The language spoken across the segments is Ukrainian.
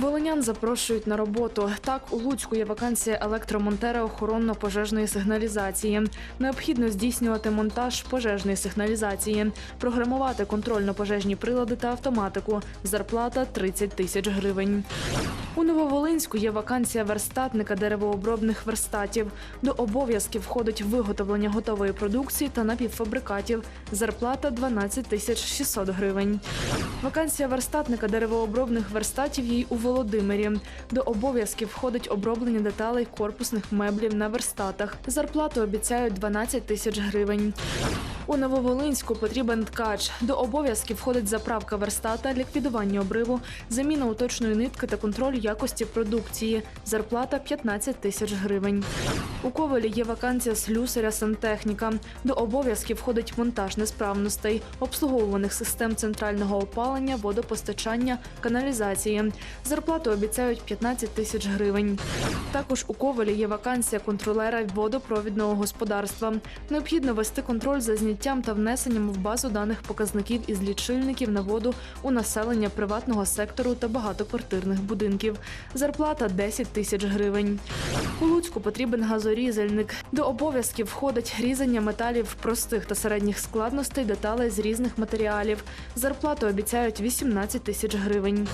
Волинян запрошують на роботу. Так, у Луцьку є вакансія електромонтера охоронно-пожежної сигналізації. Необхідно здійснювати монтаж пожежної сигналізації, програмувати контрольно-пожежні прилади та автоматику. Зарплата 30 тисяч гривень. У Нововолинську є вакансія верстатника деревообробних верстатів. До обов'язків входить виготовлення готової продукції та напівфабрикатів. Зарплата 12 тисяч 600 гривень. Вакансія верстатника деревообробних верстатів є у Володимирі. До обов'язків входить оброблення деталей корпусних меблів на верстатах. Зарплату обіцяють 12 тисяч гривень. У Нововолинську потрібен ткач. До обов'язків входить заправка верстата, ліквідування обриву, заміна уточної нитки та контроль якості продукції. Зарплата 15 тисяч гривень. У Ковелі є вакансія слюсаря сантехніка. До обов'язків входить монтаж несправностей, обслуговуваних систем центрального опалення, водопостачання, каналізації. Зарплату обіцяють 15 тисяч гривень. Також у Ковелі є вакансія контролера водопровідного господарства. Необхідно вести контроль за зняттям та внесенням в базу даних показників із лічильників на воду у населення приватного сектору та багатоквартирних будинків. Зарплата 10 тисяч гривень. У Луцьку потрібен газорізальник. До обов'язків входить різання металів простих та середніх складностей деталей з різних матеріалів. Зарплату обіцяють 18 тисяч гривень.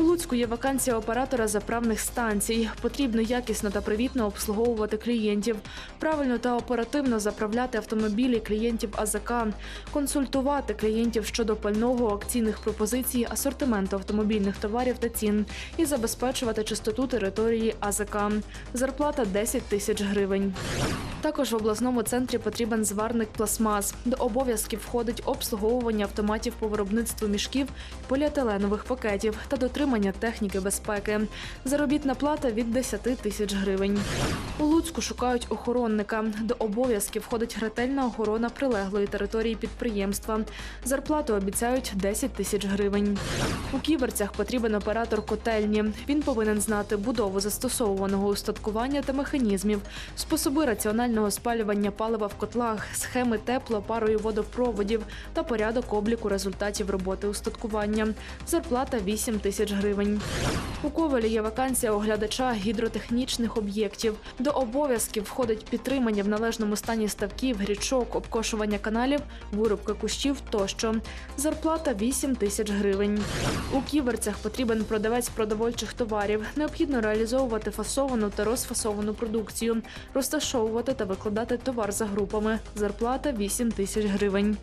У Луцьку є вакансія оператора заправних станцій. Потрібно якісно та привітно обслуговувати клієнтів, правильно та оперативно заправляти автомобілі клієнтів АЗК, консультувати клієнтів щодо пального, акційних пропозицій, асортименту автомобільних товарів та цін і забезпечувати чистоту території АЗК. Зарплата 10 тисяч гривень. Також в обласному центрі потрібен зварник пластмас. До обов'язків входить обслуговування автоматів по виробництву мішків, поліетиленових пакетів та дотримання техніки безпеки. Заробітна плата від 10 тисяч гривень. У Луцьку шукають охоронника. До обов'язків входить ретельна охорона прилеглої території підприємства. Зарплату обіцяють 10 тисяч гривень. У ківерцях потрібен оператор котельні. Він повинен знати будову застосовуваного устаткування та механізмів, способи раціонального спалювання палива в котлах, схеми тепло, парою водопроводів та порядок обліку результатів роботи устаткування. Зарплата 8 тисяч гривень. У Ковелі є вакансія оглядача гідротехнічних об'єктів. До обов'язків входить підтримання в належному стані ставків, річок, обкошування каналів, вирубка кущів тощо. Зарплата 8 тисяч гривень. У ківерцях потрібен продавець продовольчих товарів. Необхідно реалізовувати фасовану та розфасовану продукцію, розташовувати та викладати товар за групами. Зарплата 8 тисяч гривень.